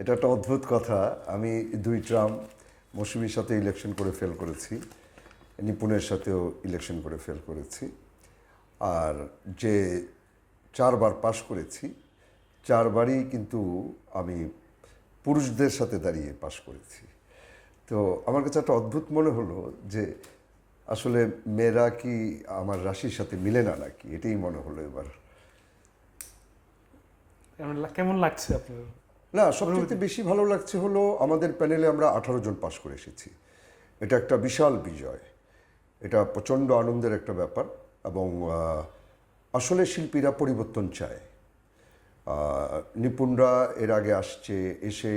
এটা একটা অদ্ভুত কথা। আমি দুই ট্রাম মৌসুমীর সাথে ইলেকশন করে ফেল করেছি, নিপুণের সাথেও ইলেকশন করে ফেল করেছি। আর যে চারবার পাশ করেছি, চারবারই কিন্তু আমি পুরুষদের সাথে দাঁড়িয়ে পাশ করেছি। তো আমার কাছে একটা অদ্ভুত মনে হলো যে আসলে মেয়েরা কি আমার রাশির সাথে মিলে না নাকি? এটাই মনে হলো এবার। কেমন লাগছে আপনার? না, সবচেয়ে বেশি ভালো লাগছে হলো আমাদের প্যানেলে আমরা আঠারো জন পাশ করে এসেছি। এটা একটা বিশাল বিজয়। এটা প্রচণ্ড আনন্দের একটা ব্যাপার এবং আসলে শিল্পীরা পরিবর্তন চায়। নিপুণরা এর আগে আসছে, এসে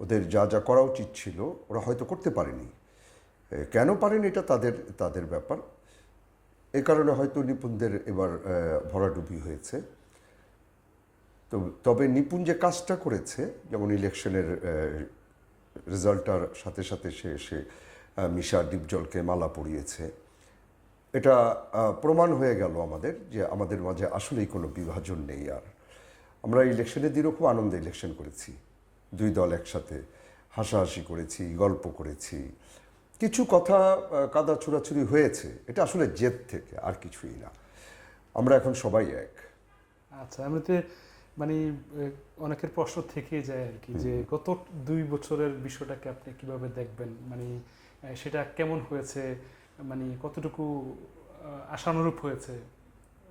ওদের যা যা করা উচিত ছিল, ওরা হয়তো করতে পারেনি। কেন পারেনি এটা তাদের তাদের ব্যাপার। এ কারণে হয়তো নিপুণদের এবার ভরাডুবি হয়েছে। তো তবে নিপুণ যে কাজটা করেছে, যেমন ইলেকশনের রেজাল্টটার সাথে সাথে সে এসে মিশা ডিপজলকে মালা পরিয়েছে। এটা প্রমাণ হয়ে গেল আমাদের যে আমাদের মাঝে আসলেই কোনো বিভাজন নেই আর। আমরা ইলেকশনের দিনও খুব আনন্দে ইলেকশন করেছি। দুই দল একসাথে হাসাহাসি করেছি, গল্প করেছি। কিছু কথা কাদা ছোড়াছুড়ি হয়েছে, এটা আসলে জেদ থেকে আর কিছুই না। আমরা এখন সবাই এক। আচ্ছা এমনিতে মানে অনেকের প্রশ্ন থেকে যায় আর কি যে গত দুই বছরের বিষয়টাকে আপনি কীভাবে দেখবেন? মানে সেটা কেমন হয়েছে? মানে কতটুকু আশানুরূপ হয়েছে?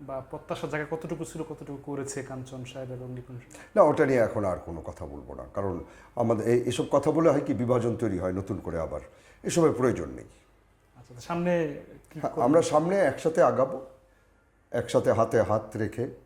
বা প্রত্যাশার জায়গা কতটুকু ছিল কতটুকু করেছে কাঞ্চন সাহেব এবং নিপুণ? না ওটা নিয়ে এখন আর কোনো কথা বলব না। কারণ আমাদের এই- এসব কথা বলে হয় কি বিভাজন তৈরি হয় নতুন করে আবার। এসবের প্রয়োজন নেই। আচ্ছা সামনে হ্যাঁ? আমরা সামনে একসাথে আগাবো একসাথে হাতে হাত রেখে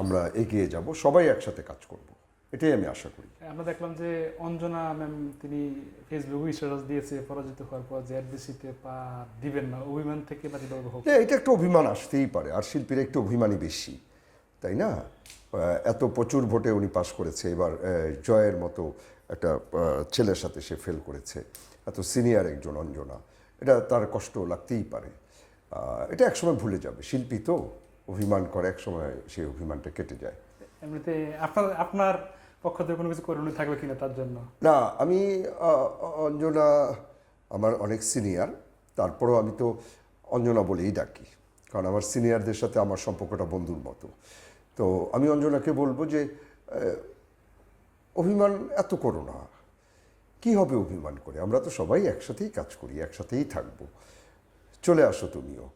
আমরা এগিয়ে যাব সবাই একসাথে কাজ করব। এটাই আমি আশা করি। আমরা দেখলাম যে অঞ্জনা ম্যাম তিনি ফেসবুকে স্ট্যাটাস দিয়েছে পরাজিত হওয়ার পর যে অ্যাডভিসিতে পা দিবেন না অভিমান থেকে বা যেভাবে হোক। হ্যাঁ এটা একটা অভিমান আসতেই পারে আর শিল্পীর একটু অভিমানই বেশি তাই না? এত প্রচুর ভোটে উনি পাশ করেছে এবার জয়ের মতো একটা ছেলের সাথে সে ফেল করেছে এত সিনিয়র একজন অঞ্জনা এটা তার কষ্ট লাগতেই পারে। এটা একসময় ভুলে যাবে শিল্পী তো। অভিমান করে এক সময় সেই অভিমানটা কেটে যায়। এমনিতে আপনার আপনার পক্ষ থেকে কোনো কিছু করণীয় থাকবে কিনা তার জন্য? না আমি অঞ্জনা আমার অনেক সিনিয়র তারপরেও আমি তো অঞ্জনা বলেই ডাকি। কারণ আমার সিনিয়রদের সাথে আমার সম্পর্কটা বন্ধুর মতো। তো আমি অঞ্জনাকে বলব যে অভিমান এত করো না। কী হবে অভিমান করে? আমরা তো সবাই একসাথেই কাজ করি একসাথেই থাকব। চলে আসো তুমিও।